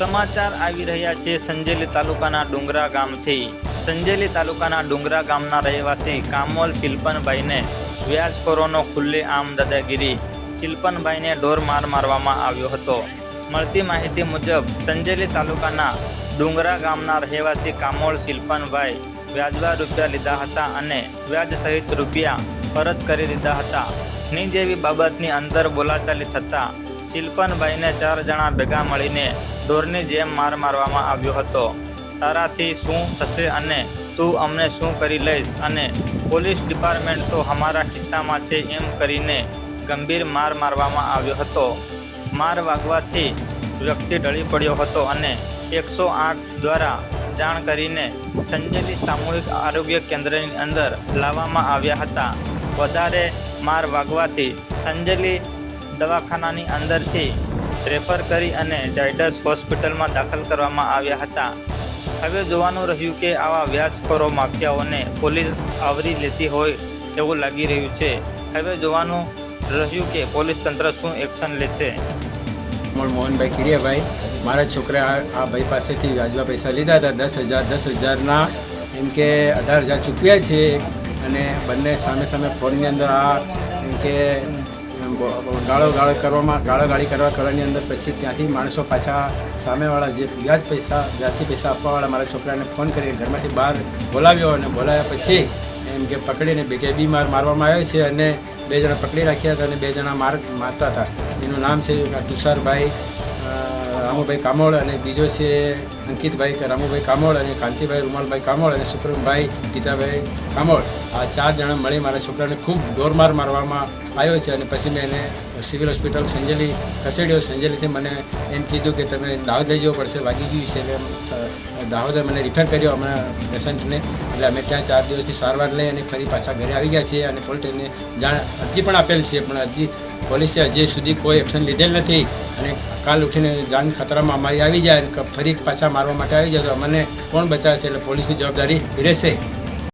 સમાચાર આવી રહ્યા છે સંજેલી તાલુકાના ડુંગરા ગામથી. સંજેલી તાલુકાના ડુંગરા ગામના રહેવાસી કામોલ શિલ્પનભાઈને વ્યાજખોરોનો ખુલ્લે આમ દાદાગીરી. શિલ્પનભાઈને ઢોર માર મારવામાં આવ્યો હતો. મળતી માહિતી મુજબ, સંજેલી તાલુકાના ડુંગરા ગામના રહેવાસી કામોળ શિલ્પનભાઈ વ્યાજવા રૂપિયા લીધા હતા અને વ્યાજ સહિત રૂપિયા પરત કરી દીધા હતા. ની જેવી બાબતની અંદર બોલાચાલી થતા શિલ્પનભાઈને ચાર જણા ભેગા મળીને ઢોરની જેમ માર મારવામાં આવ્યો હતો. તારાથી શું થશે અને તું અમને શું કરી લઈશ? અને પોલીસ ડિપાર્ટમેન્ટ તો અમારા ખિસ્સામાં છે એમ કરીને ગંભીર માર મારવામાં આવ્યો હતો. માર વાગવાથી વ્યક્તિ ઢળી પડ્યો હતો અને એકસો આઠ દ્વારા જાણ કરીને સંજેલી સામૂહિક આરોગ્ય કેન્દ્રની અંદર લાવવામાં આવ્યા હતા. વધારે માર વાગવાથી સંજેલી દવાખાનાની અંદરથી રેફર કરી અને જાયડસ હોસ્પિટલમાં દાખલ કરવામાં આવ્યા હતા. હવે જોવાનું રહ્યું કે આવા વ્યાજખોરો માફિયાઓને પોલીસ આવરી લેતી હોય એવું લાગી રહ્યું છે. હવે જોવાનું રહ્યું કે પોલીસ તંત્ર શું એક્શન લે છે મોહન મોહનભાઈ કીડિયાભાઈ મારા છોકરા આ ભાઈ પાસેથી વ્યાજવા પૈસા લીધા હતા. દસ હજાર દસ હજારના એમ કે અઢાર હજાર ચૂક્યા છે. અને બંને સામે સામે ફોનની અંદર આ એમ કે ગાળો ગાળો કરવામાં, ગાળો ગાળી કરવા કરવાની અંદર પછી ત્યાંથી માણસો પાછા સામેવાળા જે વ્યાજ પૈસા, વ્યાજથી પૈસા આપવાવાળા મારા છોકરાને ફોન કરીને ઘરમાંથી બહાર બોલાવ્યો અને બોલાવ્યા પછી એમ કે પકડીને બે બી માર મારવામાં આવ્યો છે અને બે જણા પકડી રાખ્યા હતા અને બે જણા માર મારતા હતા. એનું નામ છે તુષારભાઈ રામુભાઈ કામોળ અને બીજો છે અંકિતભાઈ રામુભાઈ કામોળ અને કાંતિભાઈ રૂમાલભાઈ કામોળ અને સુપ્રમભાઈ ગીતાભાઈ કામોળ. આ ચાર જણા મળી મારા છોકરાને ખૂબ દોરમાર મારવામાં આવ્યો છે અને પછી મેં એને સિવિલ હોસ્પિટલ સંજેલી ખસેડ્યો. સંજેલીથી મને એમ કીધું કે તમે દાહોદ લઈ જવું પડશે વાગી ગયું છે એટલે દાહોદે મને રિફર કર્યો અમારા પેશન્ટને. એટલે અમે ત્યાં ચાર દિવસથી સારવાર લઈ અને ફરી પાછા ઘરે આવી ગયા છીએ અને પોલીસને જાણ અરજી પણ આપેલ છે. પણ અરજી પોલીસે હજી સુધી કોઈ એક્શન લીધેલ નથી અને કાલ ઉઠીને જાન ખતરામાં અમારી આવી જાય ફરી પાછા મારવા માટે આવી જાય તો અમને કોણ બચાવશે? એટલે પોલીસની જવાબદારી રહેશે.